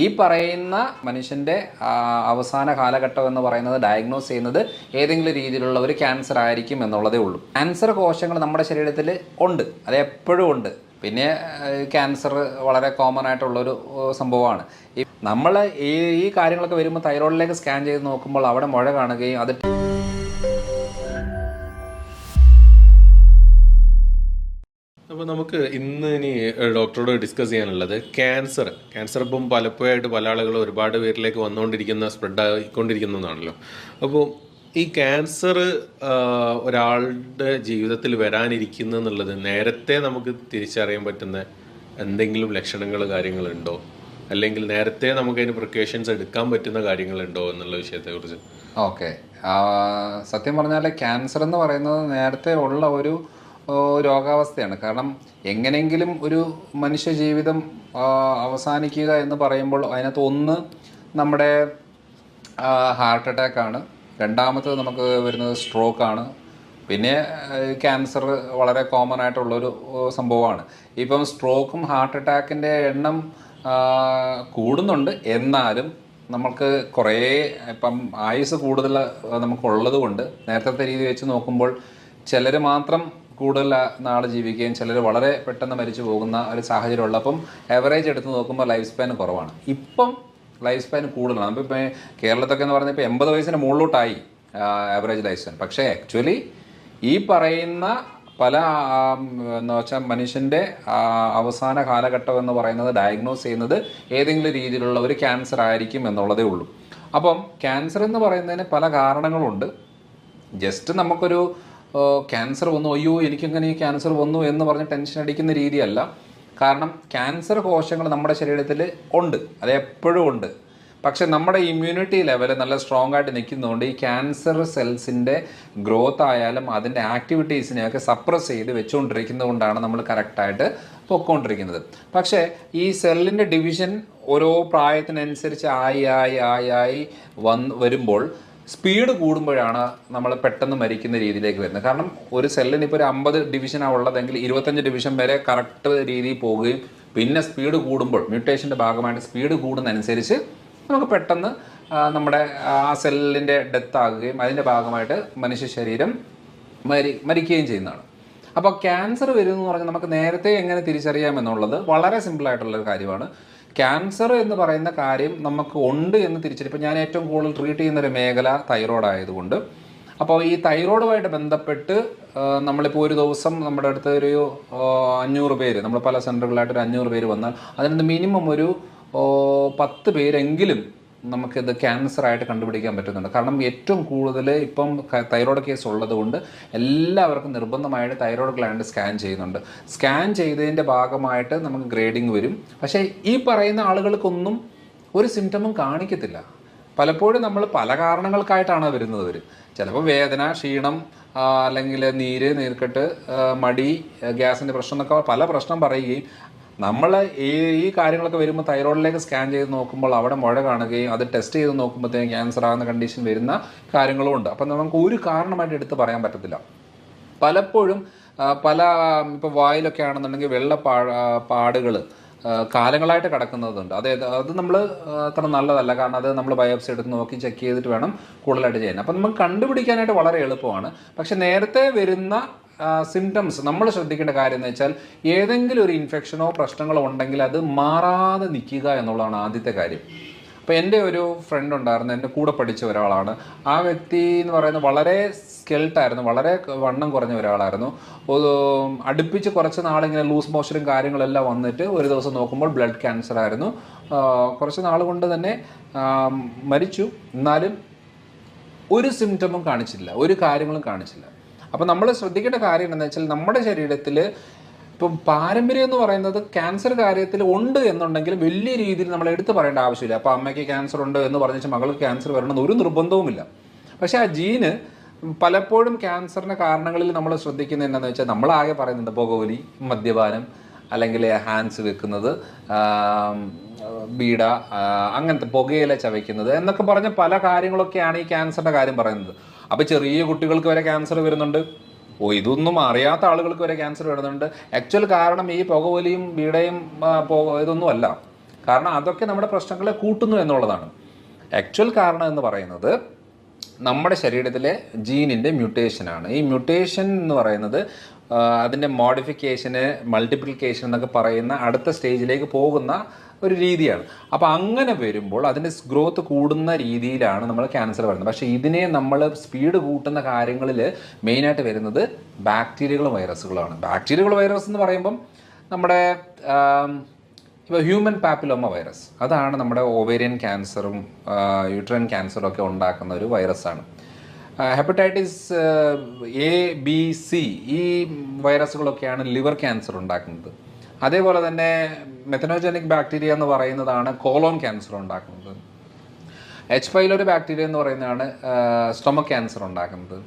ഈ പറയുന്ന മനുഷ്യന്റെ അവസാന കാലഘട്ടം എന്ന് പറയുന്നത് ഡയഗ്നോസ് ചെയ്യുന്നത് ഏതെങ്കിലും രീതിയിലുള്ള ഒരു ക്യാൻസർ ആയിരിക്കും എന്നുള്ളതേ ഉള്ളൂ. ക്യാൻസർ കോശങ്ങൾ നമ്മുടെ ശരീരത്തിൽ ഉണ്ട്. അത് എപ്പോഴും ഉണ്ട്. പിന്നെ ക്യാൻസർ വളരെ കോമൺ ആയിട്ടുള്ളൊരു സംഭവമാണ്. ഈ നമ്മൾ ഈ ഈ കാര്യങ്ങളൊക്കെ വരുമ്പോൾ തൈറോയിഡിലേക്ക് സ്കാൻ ചെയ്ത് നോക്കുമ്പോൾ അവിടെ മുഴ കാണുകയും അത് അപ്പോൾ നമുക്ക് ഇന്ന് ഇനി ഡോക്ടറോട് ഡിസ്കസ് ചെയ്യാനുള്ളത് ക്യാൻസർ ക്യാൻസർ ഇപ്പം പലപ്പോഴായിട്ട് പല ആളുകളും ഒരുപാട് പേരിലേക്ക് വന്നുകൊണ്ടിരിക്കുന്ന സ്പ്രെഡ് ആയിക്കൊണ്ടിരിക്കുന്നതാണല്ലോ അപ്പോൾ ഈ ക്യാൻസർ ഒരാളുടെ ജീവിതത്തിൽ വരാനിരിക്കുന്നു എന്നുള്ളത് നേരത്തെ നമുക്ക് തിരിച്ചറിയാൻ പറ്റുന്ന എന്തെങ്കിലും ലക്ഷണങ്ങൾ കാര്യങ്ങളുണ്ടോ? അല്ലെങ്കിൽ നേരത്തെ നമുക്ക് അതിന് പ്രിക്കോഷൻസ് എടുക്കാൻ പറ്റുന്ന കാര്യങ്ങളുണ്ടോ എന്നുള്ള വിഷയത്തെക്കുറിച്ച്? ഓക്കെ. സത്യം പറഞ്ഞാൽ ക്യാൻസർ എന്ന് പറയുന്നത് നേരത്തെ ഉള്ള ഒരു രോഗാവസ്ഥയാണ്. കാരണം എങ്ങനെയെങ്കിലും ഒരു മനുഷ്യ ജീവിതം അവസാനിക്കുക എന്ന് പറയുമ്പോൾ അതിനകത്ത് ഒന്ന് നമ്മുടെ ഹാർട്ട് അറ്റാക്ക് ആണ്. രണ്ടാമത്തത് നമുക്ക് വരുന്നത് സ്ട്രോക്ക് ആണ്. പിന്നെ ക്യാൻസർ വളരെ കോമൺ ആയിട്ടുള്ളൊരു സംഭവമാണ്. ഇപ്പം സ്ട്രോക്കും ഹാർട്ട് അറ്റാക്കിന്റെ എണ്ണം കൂടുന്നുണ്ട്. എന്നാലും നമ്മൾക്ക് കുറേ ഇപ്പം ആയുസ് കൂടുതൽ നമുക്കുള്ളത് കൊണ്ട് നേരത്തെ രീതി വെച്ച് നോക്കുമ്പോൾ ചിലർ മാത്രം കൂടുതൽ നാൾ ജീവിക്കുകയും ചിലർ വളരെ പെട്ടെന്ന് മരിച്ചു പോകുന്ന ഒരു സാഹചര്യം ഉള്ളപ്പം ആവറേജ് എടുത്ത് നോക്കുമ്പോൾ ലൈഫ് സ്പാൻ കുറവാണ്. ഇപ്പം ലൈഫ് സ്പാൻ കൂടുതലാണ്. അപ്പോൾ ഇപ്പം കേരളത്തൊക്കെ എന്ന് പറഞ്ഞാൽ ഇപ്പോൾ എൺപത് വയസ്സിന് മുകളിലോട്ടായി ആവറേജ് ലൈഫ് സ്പാൻ പക്ഷേ ആക്ച്വലി ഈ പറയുന്ന പല എന്ന് വെച്ചാൽ മനുഷ്യന്റെ അവസാന കാലഘട്ടം എന്ന് പറയുന്നത് ഡയഗ്നോസ് ചെയ്യുന്നത് ഏതെങ്കിലും രീതിയിലുള്ള ഒരു ക്യാൻസർ ആയിരിക്കും എന്നുള്ളതേ ഉള്ളൂ. അപ്പം ക്യാൻസർ എന്ന് പറയുന്നതിന് പല കാരണങ്ങളുണ്ട്. ജസ്റ്റ് നമുക്കൊരു ക്യാൻസർ വന്നു. അയ്യോ എനിക്കിങ്ങനെ ഈ ക്യാൻസർ വന്നു എന്ന് പറഞ്ഞ് ടെൻഷൻ അടിക്കുന്ന രീതിയല്ല. കാരണം ക്യാൻസർ കോശങ്ങൾ നമ്മുടെ ശരീരത്തിൽ ഉണ്ട്. അത് എപ്പോഴും ഉണ്ട്. പക്ഷേ നമ്മുടെ ഇമ്മ്യൂണിറ്റി ലെവൽ നല്ല സ്ട്രോങ് ആയിട്ട് നിൽക്കുന്നതുകൊണ്ട് ഈ ക്യാൻസർ സെൽസിന്റെ ഗ്രോത്ത് ആയാലും അതിന്റെ ആക്ടിവിറ്റീസിനെയൊക്കെ സപ്രസ് ചെയ്ത് വെച്ചുകൊണ്ടിരിക്കുന്നതുകൊണ്ടാണ് നമ്മൾ കറക്റ്റായിട്ട് പൊക്കോണ്ടിരിക്കുന്നത്. പക്ഷേ ഈ സെല്ലിന്റെ ഡിവിഷൻ ഓരോ പ്രായത്തിനനുസരിച്ച് ആയി ആയി ആയി ആയി വന്ന് വരുമ്പോൾ സ്പീഡ് കൂടുമ്പോഴാണ് നമ്മൾ പെട്ടെന്ന് മരിക്കുന്ന രീതിയിലേക്ക് വരുന്നത്. കാരണം ഒരു സെല്ലിന് ഇപ്പോൾ ഒരു അമ്പത് ഡിവിഷനാണ് ഉള്ളതെങ്കിൽ ഇരുപത്തഞ്ച് ഡിവിഷൻ വരെ കറക്റ്റ് രീതിയിൽ പോവുകയും പിന്നെ സ്പീഡ് കൂടുമ്പോൾ മ്യൂട്ടേഷന്റെ ഭാഗമായിട്ട് സ്പീഡ് കൂടുന്നതനുസരിച്ച് നമുക്ക് പെട്ടെന്ന് നമ്മുടെ ആ സെല്ലിന്റെ ഡെത്ത് ആകുകയും അതിന്റെ ഭാഗമായിട്ട് മനുഷ്യ ശരീരം മരി മരിക്കുകയും ചെയ്യുന്നതാണ്. അപ്പോൾ ക്യാൻസർ എന്ന് പറഞ്ഞാൽ നമുക്ക് നേരത്തെ എങ്ങനെ തിരിച്ചറിയാം എന്നുള്ളത് വളരെ സിമ്പിളായിട്ടുള്ളൊരു കാര്യമാണ്. ക്യാൻസർ എന്ന് പറയുന്ന കാര്യം നമുക്ക് ഉണ്ട് എന്ന് തിരിച്ചറിയും ഇപ്പോൾ ഞാൻ ഏറ്റവും കൂടുതൽ ട്രീറ്റ് ചെയ്യുന്ന ഒരു മേഖല തൈറോയ്ഡ് ആയതുകൊണ്ട്. അപ്പോൾ ഈ തൈറോയ്ഡുമായിട്ട് ബന്ധപ്പെട്ട് നമ്മളിപ്പോൾ ഒരു ദിവസം നമ്മുടെ അടുത്ത് ഒരു അഞ്ഞൂറ് പേര് നമ്മൾ പല സെന്ററുകളായിട്ട് ഒരു അഞ്ഞൂറ് പേര് വന്നാൽ അതിനകത്ത് മിനിമം ഒരു പത്ത് പേരെങ്കിലും നമുക്കിത് ക്യാൻസർ ആയിട്ട് കണ്ടുപിടിക്കാൻ പറ്റുന്നുണ്ട്. കാരണം ഏറ്റവും കൂടുതൽ ഇപ്പം തൈറോയ്ഡ് കേസ് ഉള്ളതുകൊണ്ട് എല്ലാവർക്കും നിർബന്ധമായിട്ട് തൈറോയ്ഡ് ഗ്ലാൻഡ് സ്കാൻ ചെയ്യുന്നുണ്ട്. സ്കാൻ ചെയ്തതിന്റെ ഭാഗമായിട്ട് നമുക്ക് ഗ്രേഡിംഗ് വരും. പക്ഷേ ഈ പറയുന്ന ആളുകൾക്കൊന്നും ഒരു സിംറ്റമും കാണിക്കത്തില്ല. പലപ്പോഴും നമ്മൾ പല കാരണങ്ങൾക്കായിട്ടാണ് വരുന്നത് അവർ ചിലപ്പോൾ വേദന ക്ഷീണം അല്ലെങ്കിൽ നീര് നീർക്കെട്ട് മടി ഗ്യാസിന്റെ പ്രശ്നം എന്നൊക്കെ പല പ്രശ്നം പറയുകയും നമ്മൾ ഈ ഈ കാര്യങ്ങളൊക്കെ വരുമ്പോൾ തൈറോയിഡിലേക്ക് സ്കാൻ ചെയ്ത് നോക്കുമ്പോൾ അവിടെ മുഴ കാണുകയും അത് ടെസ്റ്റ് ചെയ്ത് നോക്കുമ്പോഴത്തേക്കും ക്യാൻസർ ആകുന്ന കണ്ടീഷൻ വരുന്ന കാര്യങ്ങളും ഉണ്ട്. അപ്പം നമുക്ക് ഒരു കാരണമായിട്ട് എടുത്ത് പറയാൻ പറ്റത്തില്ല. പലപ്പോഴും പല ഇപ്പോൾ വായിലൊക്കെ ആണെന്നുണ്ടെങ്കിൽ വെള്ള പാ പാടുകൾ കാലങ്ങളായിട്ട് കിടക്കുന്നതുണ്ട്. അതായത് അത് നമ്മൾ അത്ര നല്ലതല്ല. കാരണം അത് നമ്മൾ ബയോപ്സി എടുത്ത് നോക്കി ചെക്ക് ചെയ്തിട്ട് വേണം കൂടുതലായിട്ട് ചെയ്യാൻ. അപ്പം നമുക്ക് കണ്ടുപിടിക്കാനായിട്ട് വളരെ എളുപ്പമാണ്. പക്ഷെ നേരത്തെ വരുന്ന സിംറ്റംസ് നമ്മൾ ശ്രദ്ധിക്കേണ്ട കാര്യം എന്ന് വെച്ചാൽ ഏതെങ്കിലും ഒരു ഇൻഫെക്ഷനോ പ്രശ്നങ്ങളോ ഉണ്ടെങ്കിൽ അത് മാറാതെ നിൽക്കുക എന്നുള്ളതാണ് ആദ്യത്തെ കാര്യം. അപ്പോൾ എന്റെ ഒരു ഫ്രണ്ട് ഉണ്ടായിരുന്നു എന്റെ കൂടെ പഠിച്ച ഒരാളാണ്. ആ വ്യക്തി എന്ന് പറയുന്നത് വളരെ സ്കെൽട്ടായിരുന്നു വളരെ വണ്ണം കുറഞ്ഞ ഒരാളായിരുന്നു. ഒരു അടുപ്പിച്ച് കുറച്ച് നാളിങ്ങനെ ലൂസ് മോഷനും കാര്യങ്ങളെല്ലാം വന്നിട്ട് ഒരു ദിവസം നോക്കുമ്പോൾ ബ്ലഡ് ക്യാൻസർ ആയിരുന്നു. കുറച്ച് നാൾ കൊണ്ട് തന്നെ മരിച്ചു. എന്നാലും ഒരു സിംറ്റമും കാണിച്ചില്ല ഒരു കാര്യങ്ങളും കാണിച്ചില്ല. അപ്പോൾ നമ്മൾ ശ്രദ്ധിക്കേണ്ട കാര്യം എന്താണെന്ന് വെച്ചാൽ നമ്മുടെ ശരീരത്തിൽ ഇപ്പം പാരമ്പര്യം എന്ന് പറയുന്നത് ക്യാൻസർ കാര്യത്തിൽ ഉണ്ട് എന്നുണ്ടെങ്കിൽ വലിയ രീതിയിൽ നമ്മൾ എടുത്തു പറയേണ്ട ആവശ്യമില്ല. അപ്പോൾ അമ്മയ്ക്ക് ക്യാൻസർ ഉണ്ട് എന്ന് പറഞ്ഞാൽ മകൾക്ക് ക്യാൻസർ വരണമെന്ന് ഒരു നിർബന്ധവുമില്ല. പക്ഷേ ആ ജീന് പലപ്പോഴും ക്യാൻസറിന്റെ കാരണങ്ങളിൽ നമ്മൾ ശ്രദ്ധിക്കുന്നത് എന്താണെന്ന് വെച്ചാൽ നമ്മളാകെ പറയുന്നുണ്ട് പുകവലി മദ്യപാനം അല്ലെങ്കിൽ ഹാൻഡ്സ് വെക്കുന്നത് ബീഡ അങ്ങനത്തെ പുകയില ചവയ്ക്കുന്നത് എന്നൊക്കെ പറഞ്ഞ പല കാര്യങ്ങളൊക്കെയാണ് ഈ ക്യാൻസറിന്റെ കാര്യം പറയുന്നത്. അപ്പോൾ ചെറിയ കുട്ടികൾക്ക് വരെ ക്യാൻസർ വരുന്നുണ്ട്. ഓ ഇതൊന്നും അറിയാത്ത ആളുകൾക്ക് വരെ ക്യാൻസർ വരുന്നുണ്ട്. ആക്ച്വൽ കാരണം ഈ പുകവലിയും ആ, ഇതൊന്നും അല്ല. കാരണം അതൊക്കെ നമ്മുടെ പ്രശ്നങ്ങളെ കൂട്ടുന്നു എന്നുള്ളതാണ്. ആക്ച്വൽ കാരണം എന്ന് പറയുന്നത് നമ്മുടെ ശരീരത്തിലെ ജീനിന്റെ മ്യൂട്ടേഷനാണ് ഈ മ്യൂട്ടേഷൻ എന്ന് പറയുന്നത് അതിന്റെ മോഡിഫിക്കേഷന് മൾട്ടിപ്ലിക്കേഷൻ എന്നൊക്കെ പറയുന്ന അടുത്ത സ്റ്റേജിലേക്ക് പോകുന്ന ഒരു രീതിയാണ്. അപ്പോൾ അങ്ങനെ വരുമ്പോൾ അതിന്റെ ഗ്രോത്ത് കൂടുന്ന രീതിയിലാണ് നമ്മൾ ക്യാൻസർ വരുന്നത്. പക്ഷേ ഇതിനെ നമ്മൾ സ്പീഡ് കൂട്ടുന്ന കാര്യങ്ങളിൽ മെയിനായിട്ട് വരുന്നത് ബാക്ടീരിയകളും വൈറസുകളാണ് ബാക്ടീരിയകൾ വൈറസ് എന്ന് പറയുമ്പം നമ്മുടെ ഇപ്പോൾ ഹ്യൂമൻ പാപ്പിലോമ വൈറസ് അതാണ് നമ്മുടെ ഓവേരിയൻ ക്യാൻസറും യൂട്രൻ ക്യാൻസറും ഒക്കെ ഉണ്ടാക്കുന്ന ഒരു വൈറസാണ് ഹെപ്പറ്റൈറ്റിസ് എ ബി സി ഈ വൈറസുകളൊക്കെയാണ് ലിവർ ക്യാൻസർ ഉണ്ടാക്കുന്നത്. അതേപോലെ തന്നെ മെത്തനോജനിക് ബാക്ടീരിയ എന്ന് പറയുന്നതാണ് കോലോൺ ക്യാൻസർ ഉണ്ടാക്കുന്നത്. എച്ച് ഫൈലൊരു ബാക്ടീരിയ എന്ന് പറയുന്നതാണ് സ്റ്റൊമക് ക്യാൻസർ ഉണ്ടാക്കുന്നത്.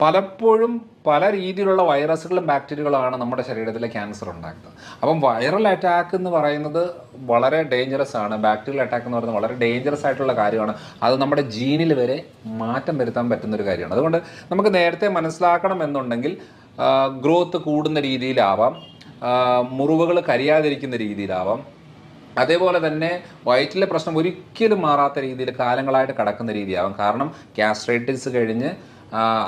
പലപ്പോഴും പല രീതിയിലുള്ള വൈറസുകളും ബാക്ടീരിയകളാണ് നമ്മുടെ ശരീരത്തിലെ ക്യാൻസർ ഉണ്ടാക്കുന്നത്. അപ്പം വൈറൽ അറ്റാക്ക് എന്ന് പറയുന്നത് വളരെ ഡേഞ്ചറസ് ആണ്. ബാക്ടീരിയൽ അറ്റാക്ക് എന്ന് പറയുന്നത് വളരെ ഡേഞ്ചറസ് ആയിട്ടുള്ള കാര്യമാണ്. അത് നമ്മുടെ ജീനിൽ വരെ മാറ്റം വരുത്താൻ പറ്റുന്ന ഒരു കാര്യമാണ്. അതുകൊണ്ട് നമുക്ക് നേരത്തെ മനസ്സിലാക്കണം എന്നുണ്ടെങ്കിൽ ഗ്രോത്ത് കൂടുന്ന രീതിയിലാവാം. മുറിവുകൾ കരിയാതിരിക്കുന്ന രീതിയിലാവാം. അതേപോലെ തന്നെ വയറ്റിലെ പ്രശ്നം ഒരിക്കലും മാറാത്ത രീതിയിൽ കാലങ്ങളായിട്ട് കടക്കുന്ന രീതിയാവും. കാരണം ഗ്യാസ്ട്രൈറ്റിസ് കഴിഞ്ഞ്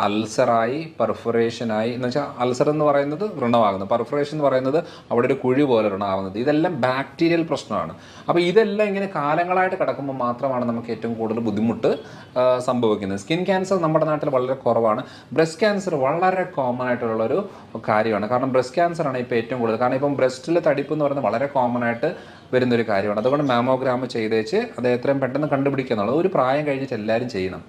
അൾസറായി പെർഫറേഷനായി എന്ന് വെച്ചാൽ അൾസർ എന്ന് പറയുന്നത് വൃണമാകുന്നത് പെർഫറേഷൻ എന്ന് പറയുന്നത് അവിടെ ഒരു കുഴി പോലെ വൃണമാകുന്നത് ഇതെല്ലാം ബാക്ടീരിയൽ പ്രശ്നമാണ്. അപ്പോൾ ഇതെല്ലാം ഇങ്ങനെ കാലങ്ങളായിട്ട് കിടക്കുമ്പോൾ മാത്രമാണ് നമുക്ക് ഏറ്റവും കൂടുതൽ ബുദ്ധിമുട്ട് സംഭവിക്കുന്നത്. സ്കിൻ ക്യാൻസർ നമ്മുടെ നാട്ടിൽ വളരെ കുറവാണ്. ബ്രസ്റ്റ് ക്യാൻസർ വളരെ കോമൺ ആയിട്ടുള്ളൊരു കാര്യമാണ്. കാരണം ബ്രസ്റ്റ് ക്യാൻസർ ആണ് ഇപ്പോൾ ഏറ്റവും കൂടുതൽ. കാരണം ഇപ്പം ബ്രസ്റ്റിലെ തടിപ്പ് എന്ന് പറയുന്നത് വളരെ കോമൺ ആയിട്ട് വരുന്നൊരു കാര്യമാണ്. അതുകൊണ്ട് മാമോഗ്രാം ചെയ്തേച്ച് അത് എത്രയും പെട്ടെന്ന് കണ്ടുപിടിക്കുക എന്നുള്ളത് ഒരു പ്രായം കഴിഞ്ഞിട്ട് എല്ലാവരും ചെയ്യണം.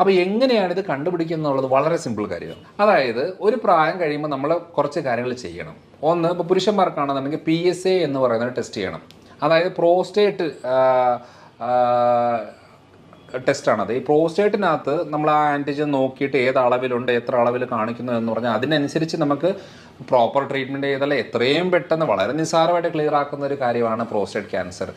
അപ്പോൾ എങ്ങനെയാണ് ഇത് കണ്ടുപിടിക്കുന്നത് എന്നുള്ളത് വളരെ സിമ്പിൾ കാര്യമാണ് അതായത് ഒരു പ്രായം കഴിയുമ്പോൾ നമ്മൾ കുറച്ച് കാര്യങ്ങൾ ചെയ്യണം. ഒന്ന് ഇപ്പോൾ പുരുഷന്മാർക്കാണെന്നുണ്ടെങ്കിൽ പി എസ് എ എന്ന് പറയുന്നത് ടെസ്റ്റ് ചെയ്യണം. അതായത് പ്രോസ്റ്റേറ്റ് ടെസ്റ്റാണത് ഈ പ്രോസ്റ്റേറ്റിനകത്ത് നമ്മൾ ആ ആന്റിജൻ നോക്കിയിട്ട് ഏത് അളവിലുണ്ട് എത്ര അളവിൽ കാണിക്കുന്നു എന്ന് പറഞ്ഞാൽ അതിനനുസരിച്ച് നമുക്ക് പ്രോപ്പർ ട്രീറ്റ്മെന്റ് ചെയ്താൽ എത്രയും പെട്ടെന്ന് വളരെ നിസ്സാരമായിട്ട് ക്ലിയർ ആക്കുന്ന ഒരു കാര്യമാണ് പ്രോസ്റ്റേറ്റ് ക്യാൻസർ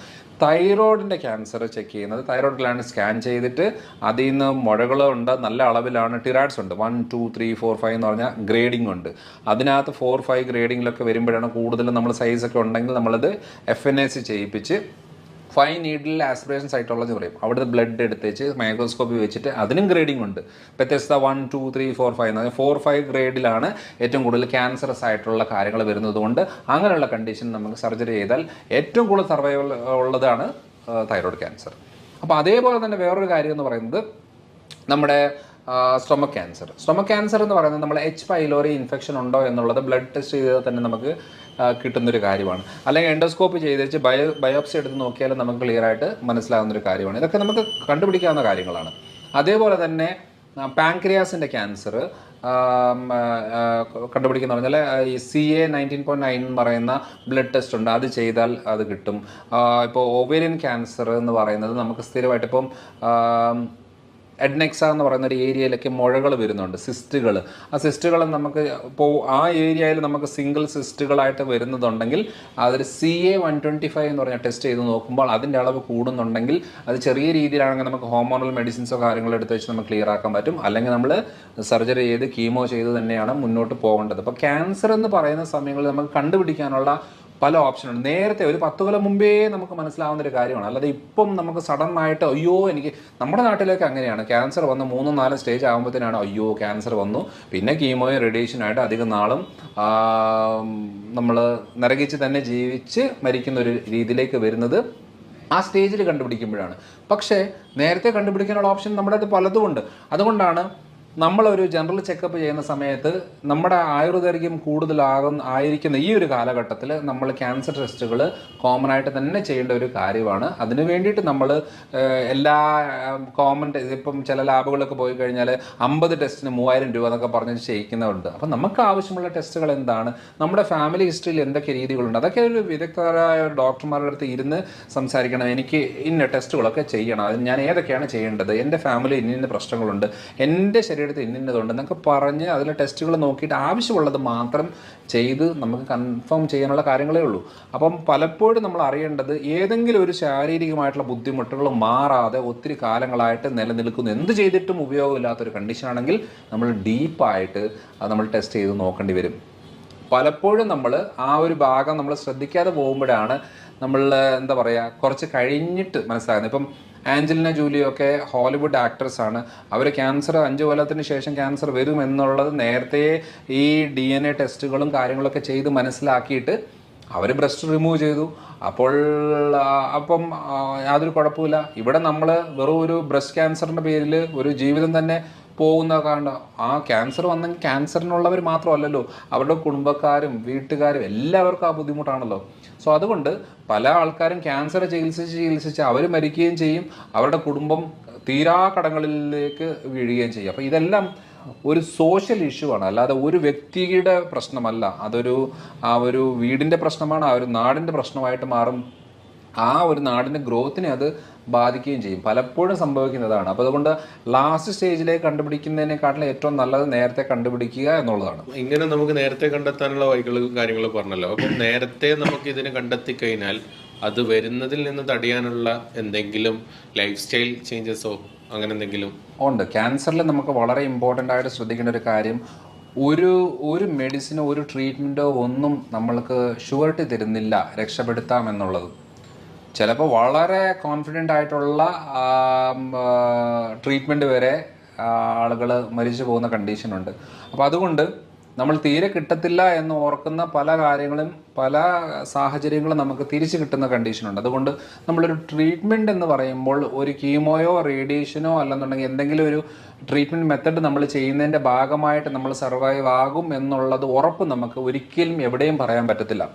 തൈറോയിഡിന്റെ ക്യാൻസർ ചെക്ക് ചെയ്യുന്നത്. തൈറോയിഡ് ഗ്ലാൻഡ് സ്കാൻ ചെയ്തിട്ട് അതിൽ നിന്ന് മുഴകളുണ്ട് നല്ല അളവിലാണ് ടിറാഡ്സ് ഉണ്ട്. One two three four five എന്ന് പറഞ്ഞാൽ ഗ്രേഡിംഗ് ഉണ്ട്. അതിനകത്ത് ഫോർ ഫൈവ് ഗ്രേഡിങ്ങിലൊക്കെ വരുമ്പോഴാണ് കൂടുതലും നമ്മൾ സൈസൊക്കെ ഉണ്ടെങ്കിൽ നമ്മളത് എഫ് എൻ എ സി ചെയ്യിപ്പിച്ച് ഫൈൻ നീഡിൽ ആസ്പിറേഷൻ സൈറ്റോളജി പറയും. അവിടുത്തെ ബ്ലഡ് എടുത്തേച്ച് മൈക്രോസ്കോപ്പി വെച്ചിട്ട് അതിനും ഗ്രേഡിംഗ് ഉണ്ട്. വ്യത്യസ്ത one two three four five എന്ന് പറഞ്ഞാൽ ഫോർ ഫൈവ് ഗ്രേഡിലാണ് ഏറ്റവും കൂടുതൽ ക്യാൻസറസ് ആയിട്ടുള്ള കാര്യങ്ങൾ വരുന്നത് കൊണ്ട് അങ്ങനെയുള്ള കണ്ടീഷൻ നമുക്ക് സർജറി ചെയ്താൽ ഏറ്റവും കൂടുതൽ സർവൈവൽ ഉള്ളതാണ് തൈറോയ്ഡ് ക്യാൻസർ അപ്പോൾ അതേപോലെ തന്നെ വേറൊരു കാര്യം എന്ന് പറയുന്നത് നമ്മുടെ സ്റ്റൊമക് ക്യാൻസർ സ്റ്റൊമക് ക്യാൻസർ എന്ന് പറയുന്നത് നമ്മൾ എച്ച് പൈലോറി ഇൻഫെക്ഷൻ ഉണ്ടോ എന്നുള്ളത് ബ്ലഡ് ടെസ്റ്റ് ചെയ്താൽ തന്നെ നമുക്ക് കിട്ടുന്നൊരു കാര്യമാണ്. അല്ലെങ്കിൽ എൻഡോസ്കോപ്പ് ചെയ്ത് വെച്ച് ബയോ ബയോപ്സി എടുത്ത് നോക്കിയാൽ നമുക്ക് ക്ലിയർ ആയിട്ട് മനസ്സിലാകുന്ന ഒരു കാര്യമാണ്. ഇതൊക്കെ നമുക്ക് കണ്ടുപിടിക്കാവുന്ന കാര്യങ്ങളാണ്. അതേപോലെ തന്നെ പാൻക്രിയാസിന്റെ ക്യാൻസർ കണ്ടുപിടിക്കുന്ന പറഞ്ഞാൽ ഈ C A nineteen point nine എന്ന് പറയുന്ന ബ്ലഡ് ടെസ്റ്റ് ഉണ്ട്. അത് ചെയ്താൽ അത് കിട്ടും. ഇപ്പോൾ ഓവേരിയൻ ക്യാൻസർ എന്ന് പറയുന്നത് നമുക്ക് സ്ഥിരമായിട്ട് ഇപ്പം എഡ്നെക്സ എന്ന് പറയുന്ന ഒരു ഏരിയയിലൊക്കെ മുഴകൾ വരുന്നുണ്ട് സിസ്റ്റുകൾ ആ സിസ്റ്റുകൾ നമുക്ക് ഇപ്പോൾ ആ ഏരിയയിൽ നമുക്ക് സിംഗിൾ സിസ്റ്റുകളായിട്ട് വരുന്നതുണ്ടെങ്കിൽ അതൊരു C A one twenty five എന്ന് പറഞ്ഞ ടെസ്റ്റ് ചെയ്ത് നോക്കുമ്പോൾ അതിന്റെ അളവ് കൂടുന്നുണ്ടെങ്കിൽ അത് ചെറിയ രീതിയിലാണെങ്കിൽ നമുക്ക് ഹോമോണൽ മെഡിസിൻസോ കാര്യങ്ങളോ എടുത്ത് വെച്ച് നമുക്ക് ക്ലിയർ ആക്കാൻ പറ്റും. അല്ലെങ്കിൽ നമ്മൾ സർജറി ചെയ്ത് കീമോ ചെയ്ത് തന്നെയാണ് മുന്നോട്ട് പോകേണ്ടത്. അപ്പോൾ ക്യാൻസർ എന്ന് പറയുന്ന സമയങ്ങളിൽ നമുക്ക് കണ്ടുപിടിക്കാനുള്ള പല ഓപ്ഷനുണ്ട് നേരത്തെ ഒരു പത്ത് കൊല്ലം മുമ്പേ നമുക്ക് മനസ്സിലാവുന്ന ഒരു കാര്യമാണ്. അല്ലാതെ ഇപ്പം നമുക്ക് സഡൻ ആയിട്ട് അയ്യോ എനിക്ക് നമ്മുടെ നാട്ടിലേക്ക് അങ്ങനെയാണ്. ക്യാൻസർ വന്ന് മൂന്നും നാലും സ്റ്റേജ് ആകുമ്പോഴത്തേനാണ് അയ്യോ ക്യാൻസർ വന്നു. പിന്നെ കീമോയും റേഡിയേഷനായിട്ട് അധികം നാളും നമ്മൾ നരകിച്ച് തന്നെ ജീവിച്ച് മരിക്കുന്ന ഒരു രീതിയിലേക്ക് വരുന്നത് ആ സ്റ്റേജിൽ കണ്ടുപിടിക്കുമ്പോഴാണ്. പക്ഷേ നേരത്തെ കണ്ടുപിടിക്കാനുള്ള ഓപ്ഷൻ നമ്മുടെ അടുത്ത് പലതുമുണ്ട് അതുകൊണ്ടാണ് നമ്മളൊരു ജനറൽ ചെക്കപ്പ് ചെയ്യുന്ന സമയത്ത് നമ്മുടെ ആയുർദൈർഘ്യം കൂടുതലാകുന്ന ആയിരിക്കുന്ന ഈ ഒരു കാലഘട്ടത്തിൽ നമ്മൾ ക്യാൻസർ ടെസ്റ്റുകൾ കോമൺ ആയിട്ട് തന്നെ ചെയ്യേണ്ട ഒരു കാര്യമാണ്. അതിനു വേണ്ടിയിട്ട് നമ്മൾ എല്ലാ കോമൺ ഇപ്പം ചില ലാബുകളൊക്കെ പോയി കഴിഞ്ഞാൽ അമ്പത് ടെസ്റ്റിന് മൂവായിരം രൂപ എന്നൊക്കെ പറഞ്ഞ് ചെയ്യിക്കുന്നവരുണ്ട്. അപ്പം നമുക്ക് ആവശ്യമുള്ള ടെസ്റ്റുകൾ എന്താണ്? നമ്മുടെ ഫാമിലി ഹിസ്റ്ററിയിൽ എന്തൊക്കെ രീതികളുണ്ട്? അതൊക്കെ ഒരു വിദഗ്ധരായ ഡോക്ടർമാരുടെ അടുത്ത് ഇരുന്ന് സംസാരിക്കണം. എനിക്ക് ഇന്ന ടെസ്റ്റുകളൊക്കെ ചെയ്യണം. അത് ഞാൻ ഏതൊക്കെയാണ് ചെയ്യേണ്ടത്? എന്റെ ഫാമിലി ഇന്ന ഇന്ന പ്രശ്നങ്ങളുണ്ട്. എന്റെ ശരീരത്തിൽ ഇന്നിന്നതുണ്ട് എന്നൊക്കെ പറഞ്ഞ് അതിലെ ടെസ്റ്റുകൾ നോക്കിയിട്ട് ആവശ്യമുള്ളത് മാത്രം ചെയ്ത് നമുക്ക് കൺഫേം ചെയ്യാനുള്ള കാര്യങ്ങളേ ഉള്ളൂ. അപ്പം പലപ്പോഴും നമ്മൾ അറിയേണ്ടത് ഏതെങ്കിലും ഒരു ശാരീരികമായിട്ടുള്ള ബുദ്ധിമുട്ടുകൾ മാറാതെ ഒത്തിരി കാലങ്ങളായിട്ട് നിലനിൽക്കുന്നു. എന്ത് ചെയ്തിട്ടും ഉപയോഗമില്ലാത്തൊരു കണ്ടീഷനാണെങ്കിൽ നമ്മൾ ഡീപ്പായിട്ട് അത് നമ്മൾ ടെസ്റ്റ് ചെയ്ത് നോക്കേണ്ടി വരും. പലപ്പോഴും നമ്മൾ ആ ഒരു ഭാഗം നമ്മൾ ശ്രദ്ധിക്കാതെ പോകുമ്പോഴാണ് നമ്മൾ എന്താ പറയുക കുറച്ച് കഴിഞ്ഞിട്ട് മനസ്സിലാകുന്നത്. ഇപ്പം ആഞ്ചലിന ജൂലിയൊക്കെ ഹോളിവുഡ് ആക്ട്രസ് ആണ്. അവർ ക്യാൻസർ അഞ്ച് കൊല്ലത്തിന് ശേഷം ക്യാൻസർ വരും എന്നുള്ളത് നേരത്തെ ഈ ഡി എൻ എ ടെസ്റ്റുകളും കാര്യങ്ങളൊക്കെ ചെയ്ത് മനസ്സിലാക്കിയിട്ട് അവർ ബ്രസ്റ്റ് റിമൂവ് ചെയ്തു. അപ്പോൾ അപ്പം യാതൊരു കുഴപ്പമില്ല ഇവിടെ നമ്മൾ വെറും ഒരു ബ്രസ്റ്റ് ക്യാൻസറിന്റെ പേരിൽ ഒരു ജീവിതം തന്നെ പോകുന്ന കാരണം ആ ക്യാൻസർ വന്നെങ്കിൽ ക്യാൻസറിനുള്ളവർ മാത്രമല്ലല്ലോ. അവരുടെ കുടുംബക്കാരും വീട്ടുകാരും എല്ലാവർക്കും ആ ബുദ്ധിമുട്ടാണല്ലോ. സോ അതുകൊണ്ട് പല ആൾക്കാരും ക്യാൻസർ ചികിത്സിച്ച് ചികിത്സിച്ച് അവർ മരിക്കുകയും ചെയ്യും. അവരുടെ കുടുംബം തീരാ കടങ്ങളിലേക്ക് വീഴുകയും ചെയ്യും. അപ്പോൾ ഇതെല്ലാം ഒരു സോഷ്യൽ ഇഷ്യൂ ആണ്. അല്ലാതെ ഒരു വ്യക്തിയുടെ പ്രശ്നമല്ല. അതൊരു ആ ഒരു വീടിന്റെ പ്രശ്നമാണ് ആ ഒരു നാടിന്റെ പ്രശ്നമായിട്ട് മാറും. ആ ഒരു നാടിന്റെ ഗ്രോത്തിനെ അത് ബാധിക്കുകയും ചെയ്യും. പലപ്പോഴും സംഭവിക്കുന്നതാണ്. അപ്പോൾ അതുകൊണ്ട് ലാസ്റ്റ് സ്റ്റേജിലേക്ക് കണ്ടുപിടിക്കുന്നതിനെക്കാട്ടിലും ഏറ്റവും നല്ലത് നേരത്തെ കണ്ടുപിടിക്കുക എന്നുള്ളതാണ്. ഇങ്ങനെ നമുക്ക് നേരത്തെ കണ്ടെത്താനുള്ള വഴികളും കാര്യങ്ങളും പറഞ്ഞല്ലോ. അപ്പം നേരത്തെ നമുക്ക് ഇതിനെ കണ്ടെത്തി കഴിഞ്ഞാൽ അത് വരുന്നതിൽ നിന്ന് തടയാനുള്ള എന്തെങ്കിലും ലൈഫ് സ്റ്റൈൽ ചേഞ്ചസോ അങ്ങനെ എന്തെങ്കിലും? ഉണ്ട്. ക്യാൻസറിൽ നമുക്ക് വളരെ ഇമ്പോർട്ടന്റ് ആയിട്ട് ശ്രദ്ധിക്കേണ്ട ഒരു കാര്യം ഒരു ഒരു മെഡിസിനോ ഒരു ട്രീറ്റ്മെന്റോ ഒന്നും നമ്മൾക്ക് ഷുവർട്ടി തരുന്നില്ല രക്ഷപ്പെടുത്താം എന്നുള്ളത്. ചിലപ്പോൾ വളരെ കോൺഫിഡന്റ് ആയിട്ടുള്ള ട്രീറ്റ്മെന്റ് വരെ ആളുകൾ മരിച്ചു പോകുന്ന കണ്ടീഷനുണ്ട് അപ്പോൾ അതുകൊണ്ട് നമ്മൾ തീരെ കിട്ടത്തില്ല എന്ന് ഓർക്കുന്ന പല കാര്യങ്ങളും പല സാഹചര്യങ്ങളും നമുക്ക് തിരിച്ചു കിട്ടുന്ന കണ്ടീഷനുണ്ട് അതുകൊണ്ട് നമ്മളൊരു ട്രീറ്റ്മെന്റ് എന്ന് പറയുമ്പോൾ ഒരു കീമോയോ റേഡിയേഷനോ അല്ലെന്നുണ്ടെങ്കിൽ എന്തെങ്കിലും ഒരു ട്രീറ്റ്മെന്റ് മെത്തഡ് നമ്മൾ ചെയ്യുന്നതിന്റെ ഭാഗമായിട്ട് നമ്മൾ സർവൈവ് ആകും എന്നുള്ളത് ഉറപ്പ് നമുക്ക് ഒരിക്കലും എവിടെയും പറയാൻ പറ്റത്തില്ല.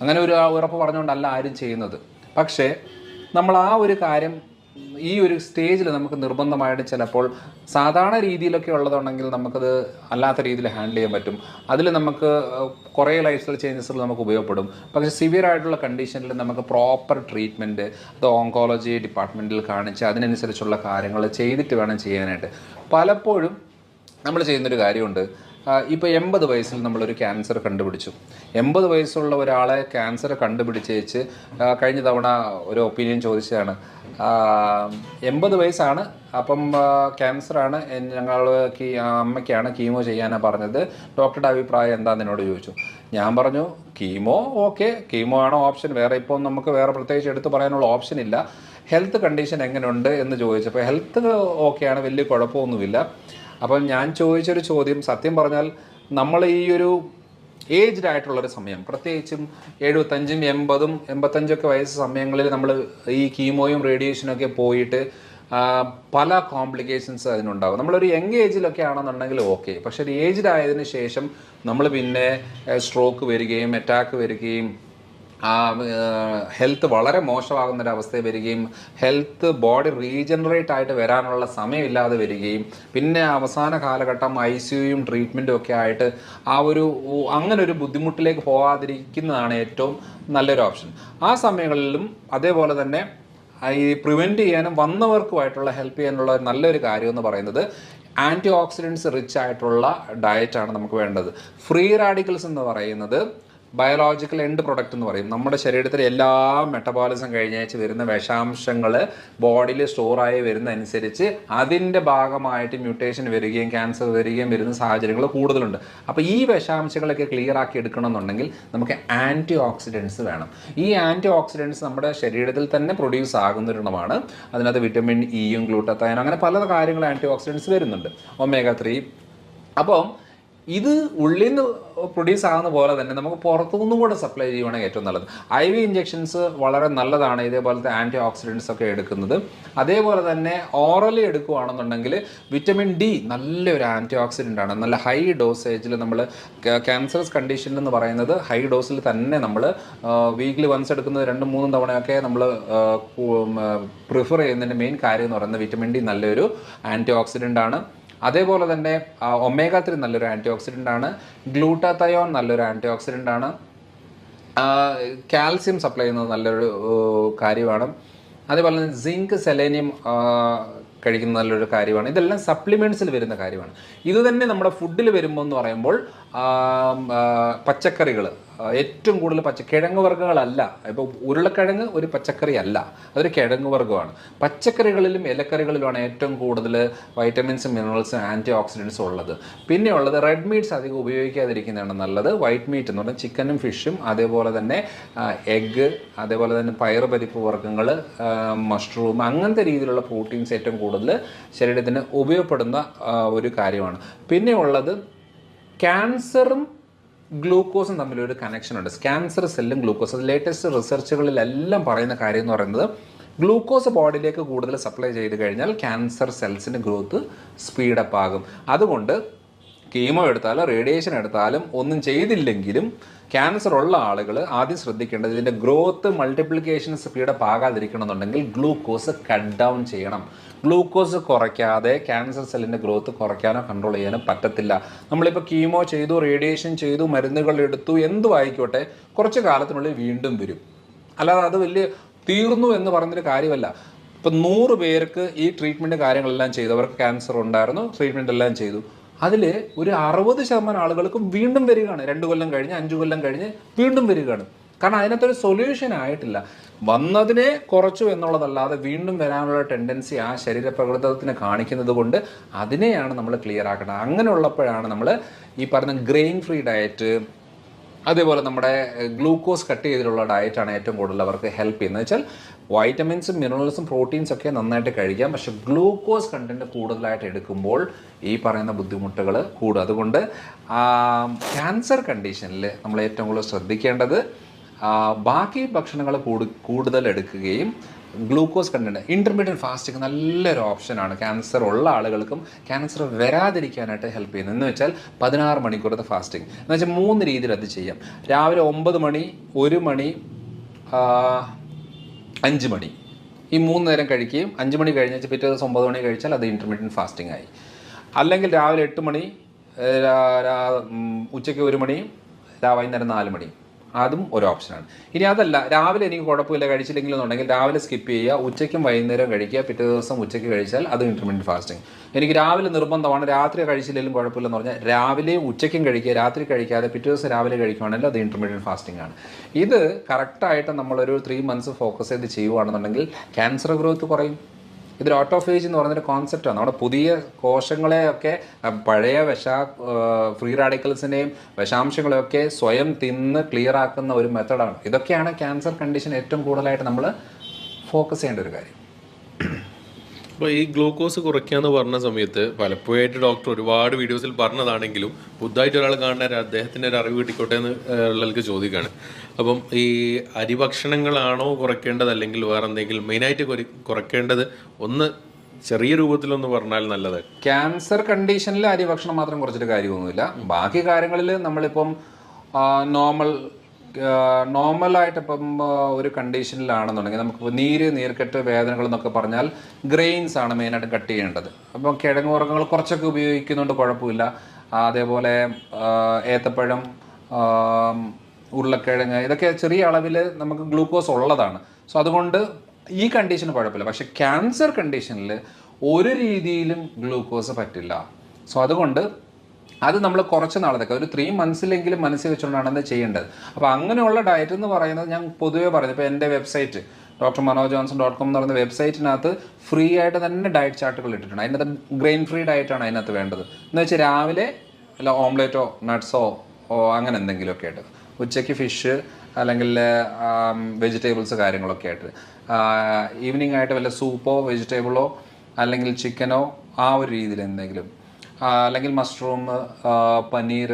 അങ്ങനെ ഒരു ഉറപ്പ് പറഞ്ഞുകൊണ്ടല്ല ആരും ചെയ്യുന്നത്. പക്ഷേ നമ്മൾ ആ ഒരു കാര്യം ഈ ഒരു സ്റ്റേജിൽ നമുക്ക് നിർബന്ധമായിട്ട് ചിലപ്പോൾ സാധാരണ രീതിയിലൊക്കെ ഉള്ളതുണ്ടെങ്കിൽ നമുക്കത് അല്ലാത്ത രീതിയിൽ ഹാൻഡിൽ ചെയ്യാൻ പറ്റും. അതിൽ നമുക്ക് കുറേ ലൈഫ് സ്റ്റൈൽ ചേഞ്ചസുകൾ നമുക്ക് ഉപയോഗപ്പെടും. പക്ഷേ സിവിയർ ആയിട്ടുള്ള കണ്ടീഷനിൽ നമുക്ക് പ്രോപ്പർ ട്രീറ്റ്മെന്റ് അത് ഓങ്കോളജി ഡിപ്പാർട്ട്മെന്റിൽ കാണിച്ച് അതിനനുസരിച്ചുള്ള കാര്യങ്ങൾ ചെയ്തിട്ട് വേണം ചെയ്യാനായിട്ട്. പലപ്പോഴും നമ്മൾ ചെയ്യുന്നൊരു കാര്യമുണ്ട്. ഇപ്പോൾ എൺപത് വയസ്സിൽ നമ്മളൊരു ക്യാൻസർ കണ്ടുപിടിച്ചു. എൺപത് വയസ്സുള്ള ഒരാളെ ക്യാൻസർ കണ്ടുപിടിച്ചേച്ച് കഴിഞ്ഞ തവണ ഒരു ഒപ്പീനിയൻ ചോദിച്ചതാണ്. എൺപത് വയസ്സാണ് അപ്പം ക്യാൻസറാണ് ഞങ്ങൾക്ക് അമ്മയ്ക്കാണ് കീമോ ചെയ്യാനാണ് പറഞ്ഞത്. ഡോക്ടറുടെ അഭിപ്രായം എന്താണെന്ന് എന്നോട് ചോദിച്ചു. ഞാൻ പറഞ്ഞു കീമോ ഓക്കെ കീമോ ആണോ ഓപ്ഷൻ വേറെ ഇപ്പോൾ നമുക്ക് വേറെ പ്രത്യേകിച്ച് എടുത്ത് പറയാനുള്ള ഓപ്ഷൻ ഇല്ല. ഹെൽത്ത് കണ്ടീഷൻ എങ്ങനെയുണ്ട് എന്ന് ചോദിച്ചപ്പോൾ ഹെൽത്ത് ഓക്കെയാണ് വലിയ കുഴപ്പമൊന്നുമില്ല. അപ്പം ഞാൻ ചോദിച്ചൊരു ചോദ്യം. സത്യം പറഞ്ഞാൽ നമ്മൾ ഈ ഒരു ഏജ്ഡ് ആയിട്ടുള്ളൊരു സമയം പ്രത്യേകിച്ചും എഴുപത്തഞ്ചും എൺപതും എൺപത്തഞ്ചൊക്കെ വയസ്സ് സമയങ്ങളിൽ നമ്മൾ ഈ കീമോയും റേഡിയേഷനും ഒക്കെ പോയിട്ട് പല കോംപ്ലിക്കേഷൻസ് അതിനുണ്ടാകും നമ്മളൊരു യങ് ഏജിലൊക്കെ ആണെന്നുണ്ടെങ്കിൽ ഓക്കെ. പക്ഷെ ഒരു ഏജ്ഡ് ആയതിനു ശേഷം നമ്മൾ പിന്നെ സ്ട്രോക്ക് വരികയും അറ്റാക്ക് വരികയും ഹെൽത്ത് വളരെ മോശമാകുന്ന ഒരു അവസ്ഥ വരികയും ഹെൽത്ത് ബോഡി റീജനറേറ്റ് ആയിട്ട് വരാനുള്ള സമയമില്ലാതെ വരികയും പിന്നെ അവസാന കാലഘട്ടം ഐ സിയുയും ട്രീറ്റ്മെന്റും ഒക്കെ ആയിട്ട് ആ ഒരു അങ്ങനെ ഒരു ബുദ്ധിമുട്ടിലേക്ക് പോകാതിരിക്കുന്നതാണ് ഏറ്റവും നല്ലൊരു ഓപ്ഷൻ ആ സമയങ്ങളിലും അതേപോലെ തന്നെ ഈ പ്രിവെന്റ് ചെയ്യാനും വന്നവർക്കുമായിട്ടുള്ള ഹെൽപ്പ് ചെയ്യാനുള്ള നല്ലൊരു കാര്യം എന്ന് പറയുന്നത് ആന്റി ഓക്സിഡൻസ് റിച്ച് ആയിട്ടുള്ള ഡയറ്റാണ് നമുക്ക് വേണ്ടത്. ഫ്രീ റാഡിക്കൽസ് എന്ന് പറയുന്നത് ബയോളജിക്കൽ എൻഡ് പ്രൊഡക്റ്റ് എന്ന് പറയും. നമ്മുടെ ശരീരത്തിലെ എല്ലാ മെറ്റബോളിസം കഴിഞ്ഞയച്ച് വരുന്ന വിഷാംശങ്ങൾ ബോഡിയിൽ സ്റ്റോറായി വരുന്ന അനുസരിച്ച് അതിന്റെ ഭാഗമായിട്ട് മ്യൂട്ടേഷൻ വരികയും ക്യാൻസർ വരികയും വരുന്ന സാഹചര്യങ്ങൾ കൂടുതലുണ്ട്. അപ്പോൾ ഈ വിഷാംശങ്ങളൊക്കെ ക്ലിയർ ആക്കി എടുക്കണമെന്നുണ്ടെങ്കിൽ നമുക്ക് ആന്റി ഓക്സിഡൻസ് വേണം. ഈ ആന്റി ഓക്സിഡൻസ് നമ്മുടെ ശരീരത്തിൽ തന്നെ പ്രൊഡ്യൂസ് ആകുന്ന ഒരെണ്ണമാണ്. അതിനകത്ത് വിറ്റമിൻ ഇയും ഗ്ലൂട്ടത്തയനും അങ്ങനെ പല കാര്യങ്ങളും ആന്റി ഓക്സിഡൻസ് വരുന്നുണ്ട്. ഒമേഗ ത്രീ അപ്പോൾ ഇത് ഉള്ളിൽ നിന്ന് പ്രൊഡ്യൂസ് ആകുന്ന പോലെ തന്നെ നമുക്ക് പുറത്തുനിന്നും കൂടെ സപ്ലൈ ചെയ്യുവാണെങ്കിൽ ഏറ്റവും നല്ലത്. ഐ വി ഇഞ്ചെക്ഷൻസ് വളരെ നല്ലതാണ്. ഇതേപോലത്തെ ആന്റി ഓക്സിഡൻസ് ഒക്കെ എടുക്കുന്നത്. അതേപോലെ തന്നെ ഓറലി എടുക്കുകയാണെന്നുണ്ടെങ്കിൽ വിറ്റമിൻ ഡി നല്ലൊരു ആന്റി ഓക്സിഡന്റ് ആണ്. നല്ല ഹൈ ഡോസേജിൽ നമ്മൾ ക്യാൻസറസ് കണ്ടീഷൻ എന്ന് പറയുന്നത് ഹൈ ഡോസിൽ തന്നെ നമ്മൾ വീക്കിലി വൺസ് എടുക്കുന്നത് രണ്ടും മൂന്നും തവണയൊക്കെ നമ്മൾ പ്രിഫർ ചെയ്യുന്നതിന്റെ മെയിൻ കാര്യം എന്ന് പറയുന്നത് വിറ്റമിൻ ഡി നല്ലൊരു ആന്റി ഓക്സിഡന്റ് ആണ്. അതേപോലെ തന്നെ ഒമേഗ ത്രീ നല്ലൊരു ആന്റി ഓക്സിഡന്റ് ആണ്. ഗ്ലൂട്ടാത്തയോൺ നല്ലൊരു ആന്റി ഓക്സിഡന്റ് ആണ് കാൽസ്യം സപ്ലൈ ചെയ്യുന്നത് നല്ലൊരു കാര്യമാണ്. അതേപോലെ തന്നെ സിങ്ക് സെലേനിയം കഴിക്കുന്ന നല്ലൊരു കാര്യമാണ്. ഇതെല്ലാം സപ്ലിമെന്റ്സിൽ വരുന്ന കാര്യമാണ്. ഇതുതന്നെ നമ്മുടെ ഫുഡിൽ വരുമ്പോൾ എന്ന് പറയുമ്പോൾ പച്ചക്കറികൾ ഏറ്റവും കൂടുതൽ പച്ച കിഴങ്ങ് വർഗങ്ങളല്ല. ഇപ്പോൾ ഉരുളക്കിഴങ്ങ് ഒരു പച്ചക്കറി അല്ല. അതൊരു കിഴങ്ങ് വർഗമാണ്. പച്ചക്കറികളിലും ഇലക്കറികളിലുമാണ് ഏറ്റവും കൂടുതൽ വൈറ്റമിൻസും മിനറൽസും ആന്റി ഓക്സിഡൻസും ഉള്ളത്. പിന്നെ ഉള്ളത് റെഡ് മീറ്റ്സ് അധികം ഉപയോഗിക്കാതിരിക്കുന്നതാണ് നല്ലത്. വൈറ്റ് മീറ്റ് എന്ന് പറഞ്ഞാൽ ചിക്കനും ഫിഷും അതേപോലെ തന്നെ എഗ്ഗ് അതേപോലെ തന്നെ പയർ പരിപ്പ് വർഗങ്ങൾ മഷ്റൂം അങ്ങനത്തെ രീതിയിലുള്ള പ്രോട്ടീൻസ് ഏറ്റവും കൂടുതൽ ശരീരത്തിന് ഉപയോഗപ്പെടുന്ന ഒരു കാര്യമാണ്. പിന്നെ ഉള്ളത് ക്യാൻസറും ഗ്ലൂക്കോസും തമ്മിലൊരു കണക്ഷൻ ഉണ്ട്. ക്യാൻസർ സെല്ലും ഗ്ലൂക്കോസ് ലേറ്റസ്റ്റ് റിസർച്ചുകളിലെല്ലാം പറയുന്ന കാര്യം എന്ന് പറയുന്നത് ഗ്ലൂക്കോസ് ബോഡിയിലേക്ക് കൂടുതൽ സപ്ലൈ ചെയ്ത് കഴിഞ്ഞാൽ ക്യാൻസർ സെൽസിന്റെ ഗ്രോത്ത് സ്പീഡപ്പ് ആകും. അതുകൊണ്ട് കീമോ എടുത്താലും റേഡിയേഷൻ എടുത്താലും ഒന്നും ചെയ്തില്ലെങ്കിലും ക്യാൻസർ ഉള്ള ആളുകൾ ആദ്യം ശ്രദ്ധിക്കേണ്ടത് ഇതിന്റെ ഗ്രോത്ത് മൾട്ടിപ്ലിക്കേഷൻ സ്പീഡപ്പ് ആകാതിരിക്കണമെന്നുണ്ടെങ്കിൽ ഗ്ലൂക്കോസ് കട്ട് ഡൗൺ ചെയ്യണം. ഗ്ലൂക്കോസ് കുറയ്ക്കാതെ ക്യാൻസർ സെല്ലിന്റെ ഗ്രോത്ത് കുറയ്ക്കാനോ കൺട്രോൾ ചെയ്യാനോ പറ്റത്തില്ല. നമ്മളിപ്പോൾ കീമോ ചെയ്തു റേഡിയേഷൻ ചെയ്തു മരുന്നുകൾ എടുത്തു എന്തു ആയിക്കോട്ടെ കുറച്ച് കാലത്തിനുള്ളിൽ വീണ്ടും വരും. അല്ലാതെ അത് വലിയ തീർന്നു എന്ന് പറഞ്ഞൊരു കാര്യമല്ല. ഇപ്പം നൂറ് പേർക്ക് ഈ ട്രീറ്റ്മെന്റ് കാര്യങ്ങളെല്ലാം ചെയ്തു. അവർക്ക് ക്യാൻസർ ഉണ്ടായിരുന്നു ട്രീറ്റ്മെന്റ് എല്ലാം ചെയ്തു. അതിൽ ഒരു അറുപത് ശതമാനം ആളുകൾക്കും വീണ്ടും വരികയാണ്. രണ്ട് കൊല്ലം കഴിഞ്ഞ് അഞ്ച് കൊല്ലം കഴിഞ്ഞ് വീണ്ടും വരികയാണ്. കാരണം അതിനകത്തൊരു സൊല്യൂഷൻ ആയിട്ടില്ല. വന്നതിനെ കുറച്ചു എന്നുള്ളതല്ലാതെ വീണ്ടും വരാനുള്ള ടെൻഡൻസി ആ ശരീരപ്രകൃതത്തിന് കാണിക്കുന്നത് കൊണ്ട് അതിനെയാണ് നമ്മൾ ക്ലിയർ ആക്കേണ്ടത്. അങ്ങനെ ഉള്ളപ്പോഴാണ് നമ്മൾ ഈ പറഞ്ഞ ഗ്രെയിൻ ഫ്രീ ഡയറ്റ് അതേപോലെ നമ്മുടെ ഗ്ലൂക്കോസ് കട്ട് ചെയ്തിട്ടുള്ള ഡയറ്റാണ് ഏറ്റവും കൂടുതൽ അവർക്ക് ഹെൽപ്പ് ചെയ്യുന്നത്. വെച്ചാൽ വൈറ്റമിൻസും മിനറൽസും പ്രോട്ടീൻസ് ഒക്കെ നന്നായിട്ട് കഴിക്കാം. പക്ഷെ ഗ്ലൂക്കോസ് കണ്ടന്റ് കൂടുതലായിട്ട് എടുക്കുമ്പോൾ ഈ പറയുന്ന ബുദ്ധിമുട്ടുകൾ കൂടും. അതുകൊണ്ട് ക്യാൻസർ കണ്ടീഷനിൽ നമ്മൾ ഏറ്റവും കൂടുതൽ ശ്രദ്ധിക്കേണ്ടത് ബാക്കി ഭക്ഷണങ്ങൾ കൂടു കൂടുതൽ എടുക്കുകയും ഗ്ലൂക്കോസ് കണ്ടന്റ് ഇന്റർമീഡിയറ്റ് ഫാസ്റ്റിംഗ് നല്ലൊരു ഓപ്ഷനാണ് ക്യാൻസർ ഉള്ള ആളുകൾക്കും ക്യാൻസർ വരാതിരിക്കാനായിട്ട് ഹെൽപ്പ് ചെയ്യുന്നത്. എന്ന് വെച്ചാൽ പതിനാറ് മണിക്കൂറത്തെ ഫാസ്റ്റിംഗ് എന്ന് വെച്ചാൽ മൂന്ന് രീതിയിൽ അത് ചെയ്യാം. രാവിലെ ഒമ്പത് മണി ഒരു മണി അഞ്ച് മണി. ഈ മൂന്ന് നേരം കഴിക്കുകയും അഞ്ച് മണി കഴിഞ്ഞാൽ പിറ്റേ ദിവസം ഒമ്പത് മണി കഴിച്ചാൽ അത് ഇന്റർമീഡിയറ്റ് ഫാസ്റ്റിംഗ് ആയി. അല്ലെങ്കിൽ രാവിലെ എട്ട് മണി ഉച്ചയ്ക്ക് ഒരു മണി വൈകുന്നേരം നാല് മണി. അതും ഒരു ഓപ്ഷനാണ്. ഇനി അതല്ല രാവിലെ എനിക്ക് കുഴപ്പമില്ല കഴിച്ചില്ലെങ്കിലെന്നുണ്ടെങ്കിൽ രാവിലെ സ്കിപ്പ് ചെയ്യുക ഉച്ചയ്ക്കും വൈകുന്നേരം കഴിക്കുക പിറ്റേ ദിവസം ഉച്ചയ്ക്ക് കഴിച്ചാൽ അത് ഇന്റർമീഡിയറ്റ് ഫാസ്റ്റിംഗ് എനിക്ക് രാവിലെ നിർബന്ധമാണ് രാത്രി കഴിച്ചില്ലെങ്കിലും കുഴപ്പമില്ലെന്ന് പറഞ്ഞാൽ രാവിലെയും ഉച്ചയ്ക്കും കഴിക്കുക രാത്രി കഴിക്കാതെ പിറ്റേ ദിവസം രാവിലെ കഴിക്കുകയാണെങ്കിൽ അത് ഇന്റർമീഡിയറ്റ് ഫാസ്റ്റിംഗ് ആണ്. ഇത് കറക്റ്റായിട്ട് നമ്മളൊരു ത്രീ മന്ത്സ് ഫോക്കസ് ചെയ്ത് ചെയ്യുകയാണെന്നുണ്ടെങ്കിൽ ക്യാൻസർ ഗ്രോത്ത് കുറയും. ഇതൊരു ഓട്ടോഫേജ് എന്ന് പറയുന്നൊരു കോൺസെപ്റ്റാണ് നമ്മുടെ പുതിയ കോശങ്ങളെയൊക്കെ പഴയ വിഷ ഫ്രീ റാഡിക്കൽസിന്റെയും വിഷാംശങ്ങളെയൊക്കെ സ്വയം തിന്ന് ക്ലിയർ ആക്കുന്ന ഒരു മെത്തഡാണ് ഇതൊക്കെയാണ് ക്യാൻസർ കണ്ടീഷൻ ഏറ്റവും കൂടുതലായിട്ട് നമ്മൾ ഫോക്കസ് ചെയ്യേണ്ട ഒരു കാര്യം. അപ്പോൾ ഈ ഗ്ലൂക്കോസ് കുറയ്ക്കാന്ന് പറഞ്ഞ സമയത്ത് പലപ്പോഴായിട്ട് ഡോക്ടർ ഒരുപാട് വീഡിയോസിൽ പറഞ്ഞതാണെങ്കിലും പുതുതായിട്ട് ഒരാൾ കാണുന്ന അദ്ദേഹത്തിന്റെ ഒരു അറിവ് കിട്ടിക്കോട്ടെ എന്ന് ഉള്ളവർക്ക് ചോദിക്കുകയാണ് അപ്പം ഈ അരിഭക്ഷണങ്ങളാണോ കുറയ്ക്കേണ്ടത് അല്ലെങ്കിൽ വേറെ എന്തെങ്കിലും മെയിനായിട്ട് കുറ- കുറയ്ക്കേണ്ടത് ഒന്ന് ചെറിയ രൂപത്തിലൊന്ന് പറഞ്ഞാൽ നല്ലത്. ക്യാൻസർ കണ്ടീഷനിൽ അരി ഭക്ഷണം മാത്രം കുറച്ചിട്ട് കാര്യമൊന്നുമില്ല. ബാക്കി കാര്യങ്ങളിൽ നമ്മളിപ്പം നോർമൽ നോർമലായിട്ട് ഇപ്പം ഒരു കണ്ടീഷനിലാണെന്നുണ്ടെങ്കിൽ നമുക്ക് നീര് നീർക്കെട്ട് വേദനകൾ എന്നൊക്കെ പറഞ്ഞാൽ ഗ്രെയിൻസ് ആണ് മെയിനായിട്ട് കട്ട് ചെയ്യേണ്ടത്. അപ്പം കിഴങ്ങ് വർഗങ്ങൾ കുറച്ചൊക്കെ ഉപയോഗിക്കുന്നുണ്ട് കുഴപ്പമില്ല. അതേപോലെ ഏത്തപ്പഴം ഉരുളക്കിഴങ്ങ് ഇതൊക്കെ ചെറിയ അളവിൽ നമുക്ക് ഗ്ലൂക്കോസ് ഉള്ളതാണ്. സോ അതുകൊണ്ട് ഈ കണ്ടീഷൻ കുഴപ്പമില്ല. പക്ഷെ ക്യാൻസർ കണ്ടീഷനിൽ ഒരു രീതിയിലും ഗ്ലൂക്കോസ് പറ്റില്ല. സോ അതുകൊണ്ട് അത് നമ്മൾ കുറച്ച് നാളത്തേക്ക് ഒരു ത്രീ മന്ത്സിലെങ്കിലും മനസ്സിൽ വെച്ചുകൊണ്ടാണ് അത് ചെയ്യേണ്ടത്. അപ്പോൾ അങ്ങനെയുള്ള ഡയറ്റ് എന്ന് പറയുന്നത് ഞാൻ പൊതുവേ പറയുന്നത് ഇപ്പോൾ എന്റെ website doctor Manoj Johnson dot com എന്ന് പറയുന്ന വെബ്സൈറ്റിനകത്ത് ഫ്രീ ആയിട്ട് തന്നെ ഡയറ്റ് ചാർട്ടുകൾ ഇട്ടിട്ടുണ്ട്. അതിനകത്ത് ഗ്രെയിൻ ഫ്രീ ഡയറ്റാണ് അതിനകത്ത് വേണ്ടത്. എന്ന് വെച്ചാൽ രാവിലെ അല്ല ഓംലേറ്റോ നട്ട്സോ ഓ അങ്ങനെ എന്തെങ്കിലുമൊക്കെ ആയിട്ട്. ഉച്ചയ്ക്ക് ഫിഷ് അല്ലെങ്കിൽ വെജിറ്റബിൾസ് കാര്യങ്ങളൊക്കെ ആയിട്ട്. ഈവനിങ് ആയിട്ട് വല്ല സൂപ്പോ വെജിറ്റബിളോ അല്ലെങ്കിൽ ചിക്കനോ ആ ഒരു രീതിയിൽ എന്തെങ്കിലും അല്ലെങ്കിൽ മഷ്റൂം പനീർ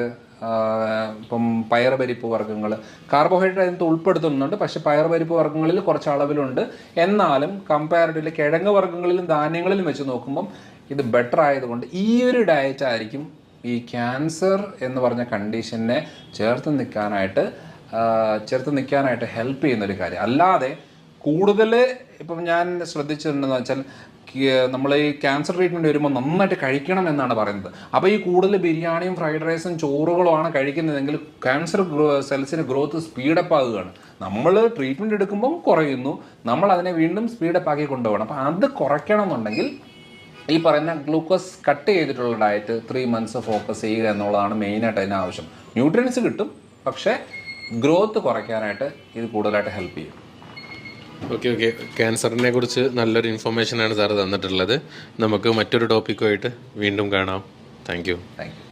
ഇപ്പം പയർ പരിപ്പ് വർഗങ്ങൾ കാർബോഹൈഡ്രേറ്റ് അതിനകത്ത് ഉൾപ്പെടുത്തുന്നുണ്ട് പക്ഷെ പയർ പരിപ്പ് വർഗങ്ങളിൽ കുറച്ച് അളവിലുണ്ട്. എന്നാലും കമ്പാരിറ്റീവ്ലി കിഴങ്ങ് വർഗങ്ങളിലും ധാന്യങ്ങളിലും വെച്ച് നോക്കുമ്പം ഇത് ബെറ്റർ ആയതുകൊണ്ട് ഈ ഒരു ഡയറ്റ് ആയിരിക്കും ഈ ക്യാൻസർ എന്ന് പറഞ്ഞ കണ്ടീഷനെ ചേർത്ത് നിൽക്കാനായിട്ട് ചേർത്ത് നിൽക്കാനായിട്ട് ഹെൽപ്പ് ചെയ്യുന്ന ഒരു കാര്യം. അല്ലാതെ കൂടുതൽ ഇപ്പം ഞാൻ ശ്രദ്ധിച്ചിട്ടുണ്ടെന്ന് വെച്ചാൽ നമ്മൾ ഈ ക്യാൻസർ ട്രീറ്റ്മെന്റ് വരുമ്പോൾ നന്നായിട്ട് കഴിക്കണം എന്നാണ് പറയുന്നത്. അപ്പോൾ ഈ കൂടുതൽ ബിരിയാണിയും ഫ്രൈഡ് റൈസും ചോറുകളുമാണ് കഴിക്കുന്നതെങ്കിൽ ക്യാൻസർ സെൽസിന് ഗ്രോത്ത് സ്പീഡപ്പ് ആകുകയാണ് നമ്മൾ ട്രീറ്റ്മെന്റ് എടുക്കുമ്പം കുറയുന്നു. നമ്മൾ അതിനെ വീണ്ടും സ്പീഡപ്പ് ആക്കി കൊണ്ടുപോകണം. അപ്പോൾ അത് കുറയ്ക്കണം എന്നുണ്ടെങ്കിൽ ഈ പറയുന്ന ഗ്ലൂക്കോസ് കട്ട് ചെയ്തിട്ടുള്ള ഡയറ്റ് ത്രീ മന്ത്സ് ഫോക്കസ് ചെയ്യുക എന്നുള്ളതാണ് മെയിനായിട്ട് അതിന് ആവശ്യം. ന്യൂട്രിയൻസ് കിട്ടും പക്ഷേ ഗ്രോത്ത് കുറയ്ക്കാനായിട്ട് ഇത് കൂടുതലായിട്ട് ഹെൽപ്പ് ചെയ്യും. Okay okay. ക്യാൻസറിനെ കുറിച്ച് നല്ലൊരു ഇൻഫർമേഷനാണ് സാർ തന്നിട്ടുള്ളത്. നമുക്ക് മറ്റൊരു ടോപ്പിക്കുമായിട്ട് വീണ്ടും കാണാം. Thank you thank you